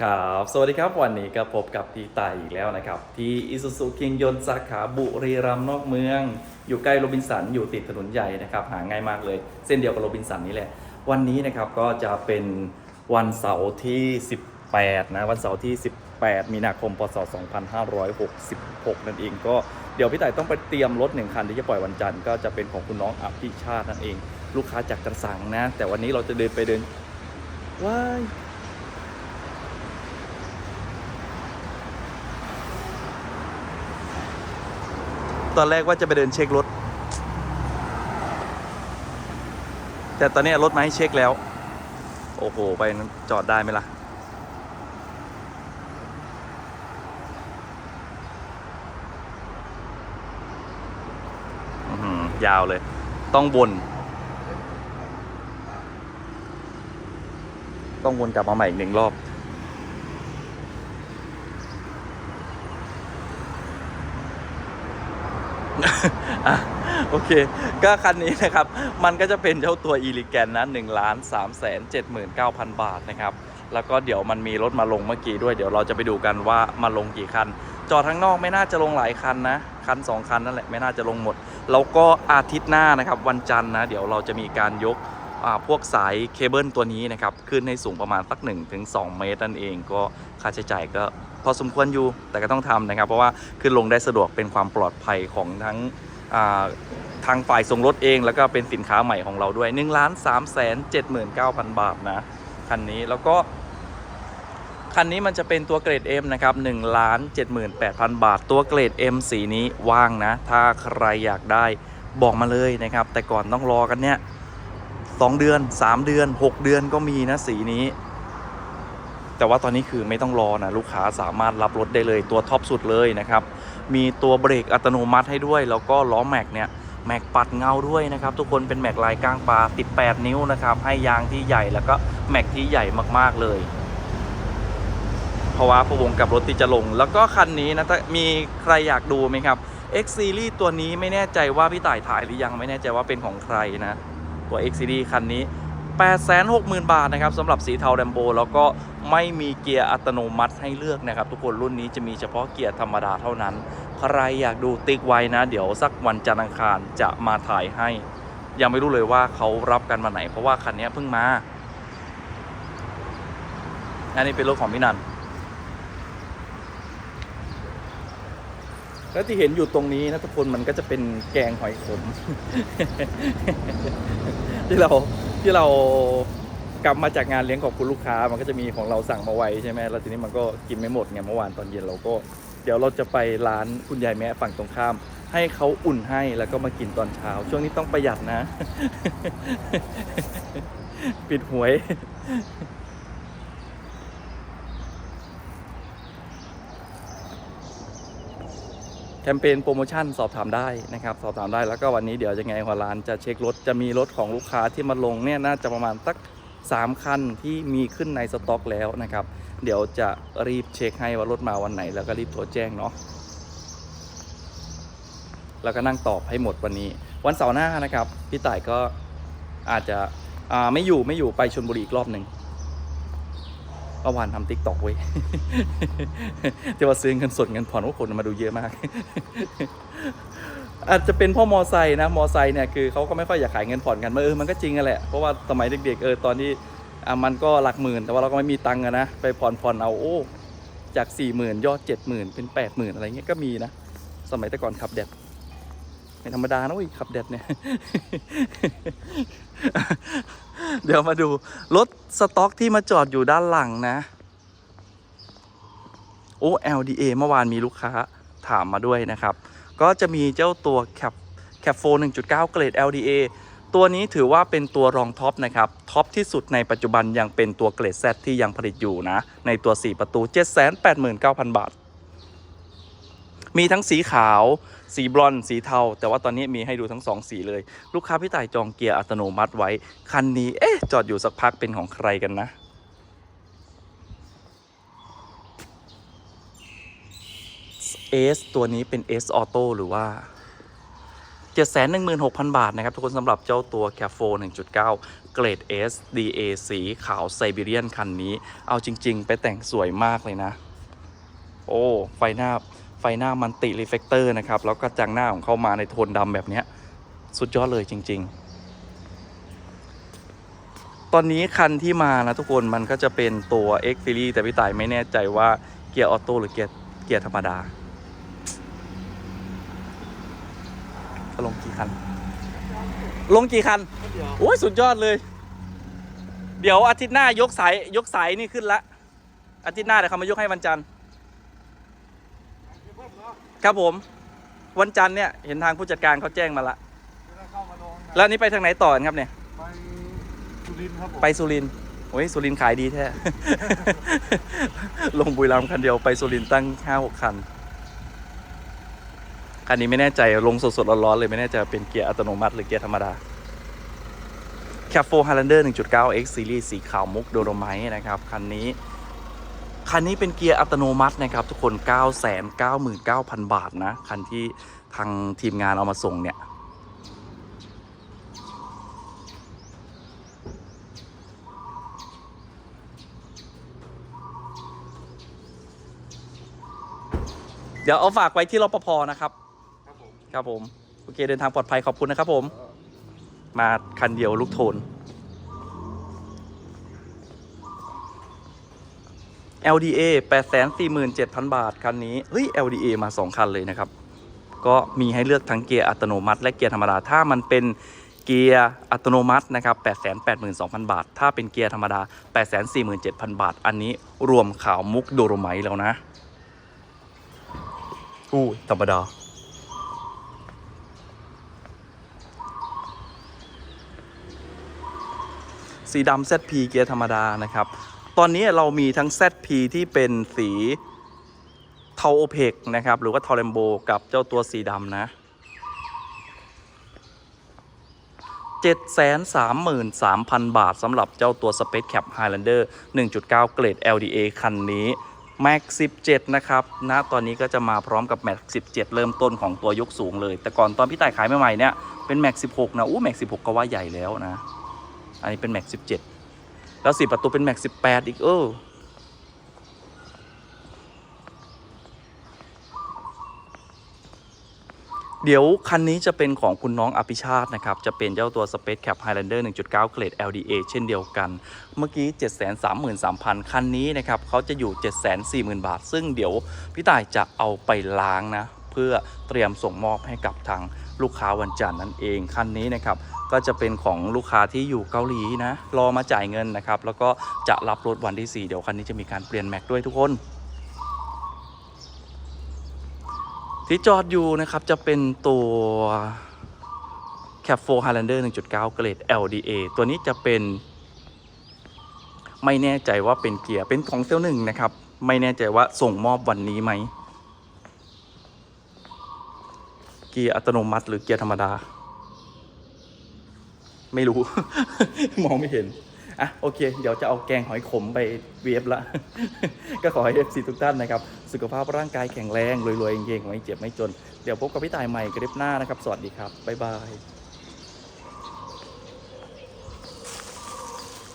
ครับ สวัสดีครับ วันนี้ก็พบกับพี่ต่ายอีกแล้วนะครับ ที่อิสุสุคิงยนต์สาขาบุรีรัมย์นอกเมือง อยู่ใกล้โรบินสัน อยู่ติดถนนใหญ่นะครับ หาง่ายมากเลย เส้นเดียวกับโรบินสันนี่แหละ วันนี้นะครับก็จะเป็นวันเสาร์ที่ 18 นะ วันเสาร์ที่ 18 มีนาคม พศ 2566 นั่นเองก็เดี๋ยวพี่ต่ายต้องไปเตรียมรถหนึ่งคันที่จะปล่อยวันจันทร์ก็จะเป็นของคุณน้องอภิชาตินั่นเอง ลูกค้าจากกระสังนะ แต่วันนี้เราจะเดินไปเดินว้าย ตอนแรกว่าจะไปเดินเช็ครถ แต่ตอนนี้รถมาให้เช็คแล้ว โอ้โห ไปจอดได้ไหมล่ะ ยาวเลย ต้องวน ต้องวนกลับมาใหม่อีกหนึ่งรอบ อะ โอเค ก็คันนี้นะครับ มันก็จะเป็นเจ้าตัวอีลิแกนนะหนึ่งล้าน3แสน79,000บาทนะครับ แล้วก็เดี๋ยวมันมีรถมาลงเมื่อกี้ด้วยเดี๋ยวเราจะไปดูกันว่ามาลงกี่คัน จอดทั้างนอกไม่น่าจะลงหลายคันนะ คัน2คันนั่นแหละไม่น่าจะลงหมด แล้วก็อาทิตย์หน้านะครับ วันจันทร์นะ เดี๋ยวเราจะมีการยก พวกสายเคเบิลตัวนี้นะครับขึ้นให้สูงประมาณสัก1-2 เมตรนั่นเอง ก็ค่าใช้จ่ายก็พอสมควรอยู่แต่ก็ต้องทำนะครับ เพราะว่าขึ้นลงได้สะดวกเป็นความปลอดภัยของทั้งทางฝ่ายส่งรถเองแล้วก็เป็นสินค้าใหม่ของเราด้วย1นึ่งล้านสามแสนเจ็ดหมื่นเก้าพันบาทนะคันนี้แล้วก็ คันนี้มันจะเป็นตัวเกรด M นะครับ1ล้าน78,000 บาท ตัวเกรด M สีนี้ว่างนะ ถ้าใครอยากได้บอกมาเลยนะครับ แต่ก่อนต้องรอกันเนี่ย 2 เดือน 3 เดือน 6 เดือนก็มีนะสีนี้ แต่ว่าตอนนี้คือไม่ต้องรอนะลูกค้าสามารถรับรถได้เลยตัวท็อปสุดเลยนะครับ มีตัวเบรกอัตโนมัติให้ด้วย แล้วก็ล้อแม็กเนี่ยแม็กปัดเงาด้วยนะครับ ทุกคนเป็นแม็กลายก้างปลาติด 8 นิ้วนะครับ ให้ยางที่ใหญ่แล้วก็แม็กที่ใหญ่มากๆเลยเพราะว่าพวงกับรถที่จะลง แล้วก็คันนี้นะถ้ามีใครอยากดูไหมครับ X Series ตัวนี้ไม่แน่ใจว่าพี่ต่ายถ่ายหรือยังไม่แน่ใจว่าเป็นของใครนะ ตัว X Series คันนี้ 860,000 บาทนะครับสำหรับสีเทาแรมโบแล้วก็ไม่มีเกียร์อัตโนมัติให้เลือกนะครับ ทุกคนรุ่นนี้จะมีเฉพาะเกียร์ธรรมดาเท่านั้น ใครอยากดูติ๊กไว้นะ เดี๋ยวสักวันจันทร์อังคารจะมาถ่ายให้ ยังไม่รู้เลยว่าเขารับกันมาไหน เพราะว่าคันนี้เพิ่งมา อันนี้เป็นรถของพี่นัน แล้วที่เห็นอยู่ตรงนี้นะทุกคนมันก็จะเป็นแกงหอยขม ที่เราที่เรากลับมาจากงานเลี้ยงของคุณลูกค้า มันก็จะมีของเราสั่งมาไว้ใช่ไหมแล้วทีนี้มันก็กินไม่หมดไงเมื่อวานตอนเย็นเราก็ เดี๋ยวเราจะไปร้านคุณยายแม่ฝั่งตรงข้าม ให้เขาอุ่นให้แล้วก็มากินตอนเช้า ช่วงนี้ต้องประหยัดนะ ปิดหวย แคมเปญโปรโมชั่นสอบถามได้นะครับ สอบถามได้แล้วก็วันนี้เดี๋ยวยังไงหัวร้านจะเช็ครถ จะมีรถของลูกค้าที่มาลงเนี่ยน่าจะประมาณสัก3 คันที่มีขึ้นในสต็อกแล้วนะครับ เดี๋ยวจะรีบเช็คให้ว่ารถมาวันไหน แล้วก็รีบโทรแจ้งเนาะแล้วก็นั่งตอบให้หมดวันนี้ วันเสาร์หน้านะครับ พี่ต่ายก็อาจจะไม่อยู่ไม่อยู่ไปชลบุรีอีกรอบหนึ่ง เมื่อวานทำติ๊กตอกไว้จะมาซื้อเงินสดเงินผ่อนว่าคนมาดูเยอะมาก อาจจะเป็นพ่อมอไซค์นะมอไซค์เนี่ยคือเขาก็ไม่ค่อยอยากขายเงินผ่อนกันเออมันก็จริงกันแหละเพราะว่าสมัยเด็กๆเออตอนที่อะมันก็หลักหมื่น แต่ว่าเราก็ไม่มีตังค์อะนะไปผ่อนผ่อนเอาโอ้จากสี่หมื่นยอดเจ็ดหมื่นเป็นแปดหมื่นอะไรเงี้ยก็มีนะ สมัยแต่ก่อนขับแดด ไม่ธรรมดานะเว้ยขับแดดเนี่ย เดี๋ยวมาดู รถสต็อกที่มาจอดอยู่ด้านหลังนะ โอ้ LDA เมื่อวานมีลูกค้าถามมาด้วยนะครับ ก็จะมีเจ้าตัว Cap Cap 4 1.9 เกรด LDA ตัวนี้ถือว่าเป็นตัวรองท็อปนะครับ ท็อปที่สุดในปัจจุบันยังเป็นตัวเกรด Z ที่ยังผลิตอยู่นะ ในตัว 4 ประตู 789,000 บาท มีทั้งสีขาว สีบรอนสีเทา แต่ว่าตอนนี้มีให้ดูทั้งสองสีเลย ลูกค้าพี่ต่ายจองเกียร์อัตโนมัติไว้ คันนี้ เอ๊ะ จอดอยู่สักพักเป็นของใครกันนะ S ตัวนี้เป็น S Auto หรือว่า 716,000 บาท นะครับ ทุกคนสำหรับเจ้าตัว c a f o 1.9 เกรด S DA สีขาวไซบีเรียนคันนี้ เอาจริง ๆ ไปแต่งสวยมากเลยนะ โอ้ ไฟหน้า ไฟหน้ามันติรีเฟกเตอร์นะครับ แล้วก็จังหน้าของเขามาในโทนดำแบบนี้สุดยอดเลยจริง ๆ ตอนนี้คันที่มานะทุกคนมันก็จะเป็นตัว X Series แต่พี่ต่ายไม่แน่ใจว่าเกียร์ออโต้หรือเกียร์เกียร์ธรรมดาจะลงกี่คัน ลงกี่คัน โอ้ยสุดยอดเลย เดี๋ยวอาทิตย์หน้ายกสายยกสายนี่ขึ้นละอาทิตย์หน้าเดี๋ยวเขามายกให้วันจันทร์ ครับผม วันจันทร์เนี่ยเห็นทางผู้จัดการเขาแจ้งมาละจะได้เข้ามาลงนะแล้วอันนี้ไปทางไหนต่อกันครับเนี่ย ไปสุรินทร์ครับผมไปสุรินทร์โอ้ยสุรินทร์ขายดีแท้ ลงบุรีรัมย์คันเดียวไปสุรินทร์ตั้งห้าหกคัน คันนี้ไม่แน่ใจลงสดๆร้อนๆเลยไม่แน่ใจเป็นเกียร์อัตโนมัติหรือเกียร์ธรรมดา c a f o Highlander 1.9 X Series สีขาวมุกโดโรไมต์นะครับ คันนี้ คันนี้เป็นเกียร์อัตโนมัตินะครับทุกคน 999,000 บาทนะ คันที่ทางทีมงานเอามาส่งเนี่ย เดี๋ยวเอาฝากไว้ที่รปภนะครับ ครับผม ครับผม โอเคเดินทางปลอดภัยขอบคุณนะครับผม มาคันเดียวลูกโทน LDA 847,000 บาท คันนี้ เฮ้ย LDA มา 2 คันเลยนะครับ ก็มีให้เลือกทั้งเกียร์อัตโนมัติ และเกียร์ธรรมดา ถ้ามันเป็นเกียร์อัตโนมัตินะครับ 882,000 บาท ถ้าเป็นเกียร์ธรรมดา 847,000 บาท อันนี้รวมขาวมุกโดโรไมแล้วนะ อู้ธรรมดา สีดำ ZP เกียร์ธรรมดานะครับ ตอนนี้เรามีทั้ง ZP ที่เป็นสีเทาโอเพกนะครับ หรือว่าเทอร์เรมโบกับเจ้าตัวสีดำนะ733,000 บาทสำหรับเจ้าตัว Space Cap Highlander 1.9 เกรด LDA คันนี้ Max 17 นะครับณตอนนี้ก็จะมาพร้อมกับ Max 17 เริ่มต้นของตัวยกสูงเลย แต่ก่อนตอนพี่ต่ายขายใหม่ๆเนี่ย เป็น Max 16 นะ อู้ Max 16 ก็ว่าใหญ่แล้วนะ อันนี้เป็น Max 17 แล้วสี่ประตูเป็น Max 18อีกเออเดี๋ยวคันนี้จะเป็นของคุณน้องอภิชาตินะครับ จะเป็นเจ้าตัว Space Cap Highlander 1.9 เกรด LDA เช่นเดียวกัน เมื่อกี้ 733,000 คันนี้นะครับเขาจะอยู่ 740,000 บาท ซึ่งเดี๋ยวพี่ต่ายจะเอาไปล้างนะ เพื่อเตรียมส่งมอบให้กับทาง ลูกค้าวันจันทร์นั่นเองคันนี้นะครับก็จะเป็นของลูกค้าที่อยู่เกาหลีนะรอมาจ่ายเงินนะครับแล้วก็จะรับรถวันที่ 4 เดี๋ยวคันนี้จะมีการเปลี่ยนแม็กด้วยทุกคนที่จอดอยู่นะครับจะเป็นตัว Cap 4 Highlander 1.9 เกรด LDA ตัวนี้จะเป็น ไม่แน่ใจว่าเป็นเกียร์เป็นของเซลล์หนึ่งนะครับ ไม่แน่ใจว่าส่งมอบวันนี้ไหม เกียร์อัตโนมัติ หรือเกียร์ธรรมดา ไม่รู้ มองไม่เห็น อะโอเค เดี๋ยวจะเอาแกงหอยขมไปเวฟละ ก็ขอให้ FC ทุกท่านนะครับ สุขภาพร่างกายแข็งแรง รวยๆเก่งๆไม่เจ็บไม่จน เดี๋ยวพบกับพี่ตายใหม่คลิปหน้านะครับ สวัสดีครับ บ๊ายบาย